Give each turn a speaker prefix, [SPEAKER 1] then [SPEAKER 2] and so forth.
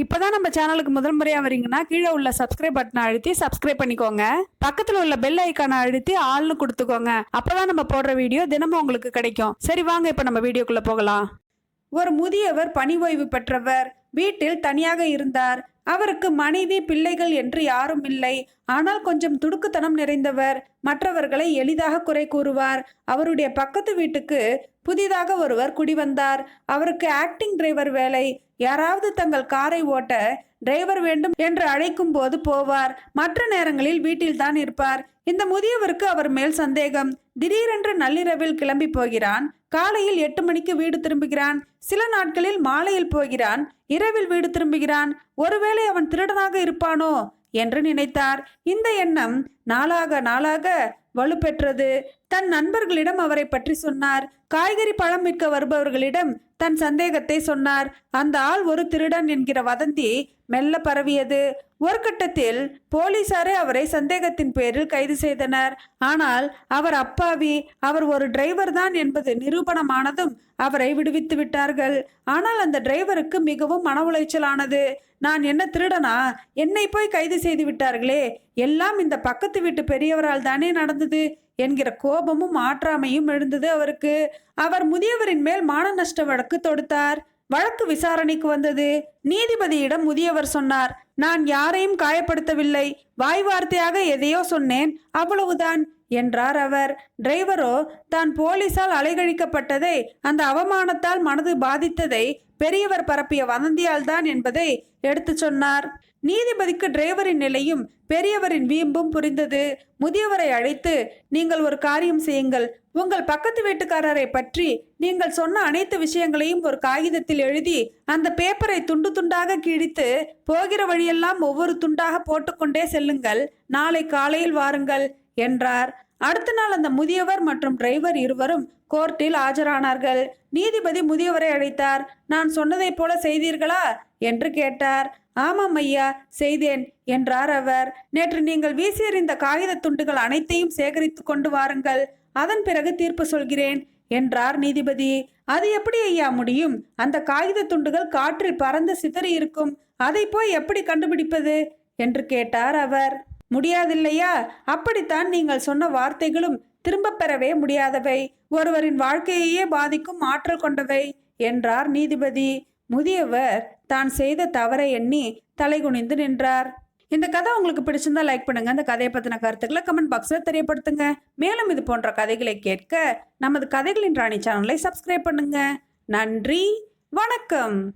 [SPEAKER 1] இப்போதான் நம்ம சேனலுக்கு முதல் முறையாக வரீங்கன்னா கீழே உள்ள சப்ஸ்கிரைப் பட்டனை அழுத்தி சப்ஸ்கிரைப் பண்ணிக்கோங்க. பக்கத்தில் உள்ள பெல் ஐக்கானை அழுத்தி ஆள்னு கொடுத்துக்கோங்க. அப்போதான் நம்ம போடுற வீடியோ தினமும் உங்களுக்கு கிடைக்கும். சரி வாங்க இப்போ நம்ம வீடியோக்குள்ளே போகலாம். ஒரு முதியவர் பணி ஓய்வு பெற்றவர். வீட்டில் தனியாக இருந்தார். அவருக்கு மனைவி பிள்ளைகள் என்று யாரும் இல்லை. ஆனால் கொஞ்சம் துடுக்குத்தனம் நிறைந்தவர். மற்றவர்களை எளிதாக குறை கூறுவார். அவருடைய பக்கத்து வீட்டுக்கு புதிதாக ஒருவர் குடிவந்தார் அவருக்கு ஆக்டிங் டிரைவர் வேலை. யாராவது தங்கள் காரை ஓட்ட டிரைவர் வேண்டும் என்று அழைக்கும் போது போவார். மற்ற நேரங்களில் வீட்டில்தான் இருப்பார். இந்த முதியவருக்கு அவர் மேல் சந்தேகம். திடீரென்று நள்ளிரவில் கிளம்பி போகிறான். காலையில் எட்டு மணிக்கு வீடு திரும்புகிறான். சில நாட்களில் மாலையில் போகிறான். இரவில் வீடு திரும்புகிறான். ஒருவேளை அவன் திருடனாக இருப்பானோ என்று நினைத்தார். இந்த எண்ணம் நாளாக நாளாக வலுப்பெற்றது. தன் நண்பர்களிடம் அவரை பற்றி சொன்னார். காய்கறி பழம் விற்க வருபவர்களிடம் தன் சந்தேகத்தை சொன்னார். அந்த ஆள் ஒரு திருடன் என்கிற வதந்தி மெல்ல பரவியது. ஒரு கட்டத்தில் போலீசாரே அவரை சந்தேகத்தின் பேரில் கைது செய்தனர். ஆனால் அவர் அப்பாவி அவர் ஒரு டிரைவர் தான் என்பது நிரூபணமானதும் அவரை விடுவித்து விட்டார்கள். ஆனால் அந்த டிரைவருக்கு மிகவும் மன உளைச்சலானது. நான் என்ன திருடனா? என்னை போய் கைது செய்து விட்டார்களே. எல்லாம் இந்த பக்கத்து வீட்டு பெரியவரால் தானே நடந்தது? என்கிற கோபமும் ஆற்றாமையும் எழுந்தது அவருக்கு. அவர் முதியவரின் மேல் மான நஷ்ட வழக்கு தொடுத்தார். வழக்கு விசாரணைக்கு வந்தது. நீதிபதியிடம் முதியவர் சொன்னார் நான் யாரையும் காயப்படுத்தவில்லை. வாய் வார்த்தையாக எதையோ சொன்னேன். அவ்வளவுதான். என்றார் அவர். டிரைவரோ தான் போலீசால் அலைகழிக்கப்பட்டதை அந்த அவமானத்தால் மனது பாதித்ததை பெரியவர் பரப்பிய வதந்தியால் தான் என்பதை எடுத்து சொன்னார். நீதிபதிக்கு டிரைவரின் நிலையும் பெரியவரின் வீம்பும் புரிந்தது. முதியவரை அழைத்து நீங்கள் ஒரு காரியம் செய்யுங்கள். உங்கள் பக்கத்து வீட்டுக்காரரை பற்றி நீங்கள் சொன்ன அனைத்து விஷயங்களையும் ஒரு காகிதத்தில் எழுதி அந்த பேப்பரை துண்டு துண்டாக கிழித்து போகிற வழியெல்லாம் ஒவ்வொரு துண்டாக போட்டுக்கொண்டே செல்லுங்கள். நாளை காலையில் வாருங்கள். என்றார். அடுத்த நாள் அந்த முதியவர் மற்றும் டிரைவர் இருவரும் கோர்ட்டில் ஆஜரானார்கள். நீதிபதி முதியவரை அழைத்தார். நான் சொன்னதைப் போல செய்தீர்களா? என்று கேட்டார். ஆமாம் ஐயா செய்தேன் என்றார் அவர். நேற்று நீங்கள் வீசியறிந்த காகித துண்டுகள் அனைத்தையும் சேகரித்து கொண்டு வாருங்கள். அதன் பிறகு தீர்ப்பு சொல்கிறேன் என்றார் நீதிபதி. அது எப்படி ஐயா முடியும்? அந்த காகித துண்டுகள் காற்றில் பறந்து சிதறி இருக்கும் அதை போய் எப்படி கண்டுபிடிப்பது? என்று கேட்டார் அவர். முடியாதில்லையா? அப்படித்தான் நீங்கள் சொன்ன வார்த்தைகளும் திரும்பப் பெறவே முடியாதவை. ஒருவரின் வாழ்க்கையையே பாதிக்கும் ஆற்றல் கொண்டவை என்றார் நீதிபதி. முதியவர் தான் செய்த தவறை எண்ணி தலைகுனிந்து நின்றார். இந்த கதை உங்களுக்கு பிடிச்சிருந்தா லைக் பண்ணுங்க. அந்த கதையை பற்றின கருத்துக்களை கமெண்ட் பாக்ஸில் தெரியப்படுத்துங்க. மேலும் இது போன்ற கதைகளை கேட்க நமது கதைகளின் ராணி சேனலை சப்ஸ்கிரைப் பண்ணுங்க. நன்றி. வணக்கம்.